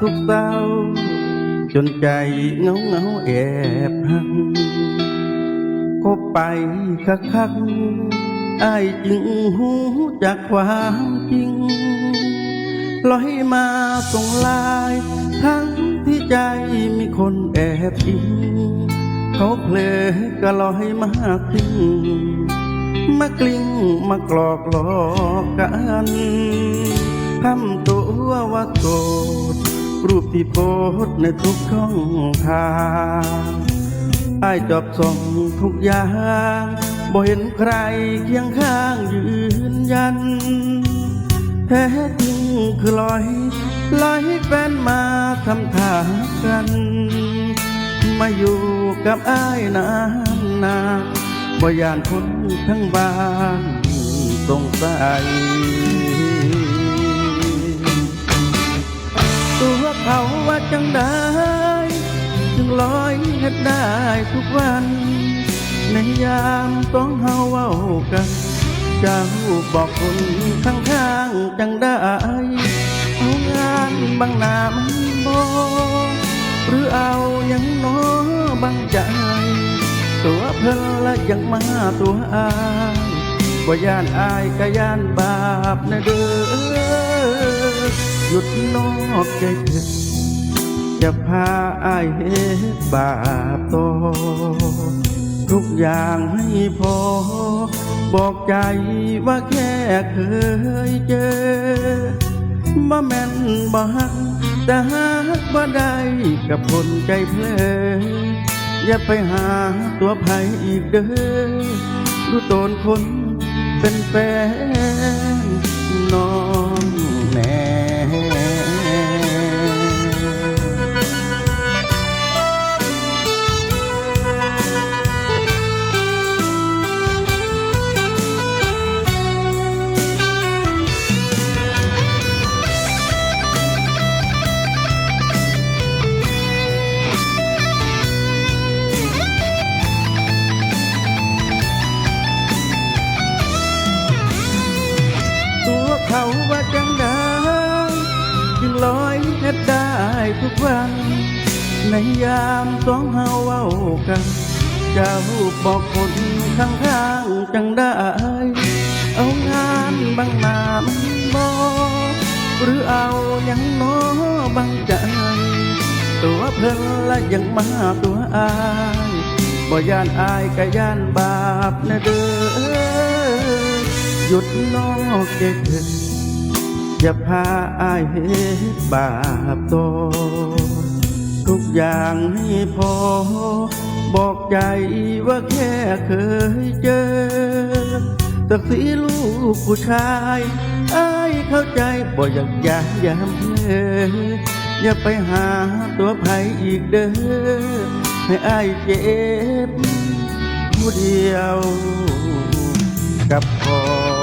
ทุกเศร้า จนใจเงาเงาแอบหักคบไปคักคักๆอ้จึงหูจากความจริงลอยมาส่งลาย ทั้งที่ใจมีคนแอบอิงเขาเพลก็ลอยมาทิ้งมากลิ้งมากลอกหลอกกันทำตัวว่าโกรธ รูปที่โพสในทุกช่องทางไอ้ายจอบส่องทุกอย่างบ่เห็นใครเคียงข้างยืนยัน แท้จริงคือลอยลอยแฟนมาทำท่ากัน มาอยู่กับอ้ายนานนาบ่ยานคนทั้งบ้านสงสัย จังได้จึงลอยเฮ็ดได้ทุกวัน ในยามต้องเฮาเว้ากันเจ้าบอกคนข้างข้างๆจังได้เอางานบางนามันบ่หรือเอายังน้อบางใจ ตัวเพิ่นละยังมาตัวอายบ่ายานอายก็ย่านบาปนะเด้อหยุดนอกใจเถิด จะพาอายเฮ็ดบาปต่อทุกอย่างให้พอ บอกใจว่าแค่เคยเจอบ่แม่นบ่ฮักแต่ฮักบ่ได้กับคนใจเพลออย่าไปหาตัวภัยอีกเด้อดูโดนคนเป็นแฟนน้องแน่ ทุกวัน ในยามสองเฮาเว้ากัน เจ้าบอกคนข้างข้างๆจังได้ เอางานบางนามบอหรือเอายังน้อบางใจ ตัวเพิ่นละยังมาตัวอายบ่ย่านอายก็ย่านบาปนะเด้อหยุดนอกเถิด อย่าพาอายเฮ็ดบาปโตอทุกอย่างให้พอ บอกใจว่าแค่เคยเจอสักสีลูกผู้ชายอายเข้าใจบ่อยากยามยามเพลออย่าไปหาตัวไผอีกเด้อให้อายเจ็บผู้เดียวกับพอ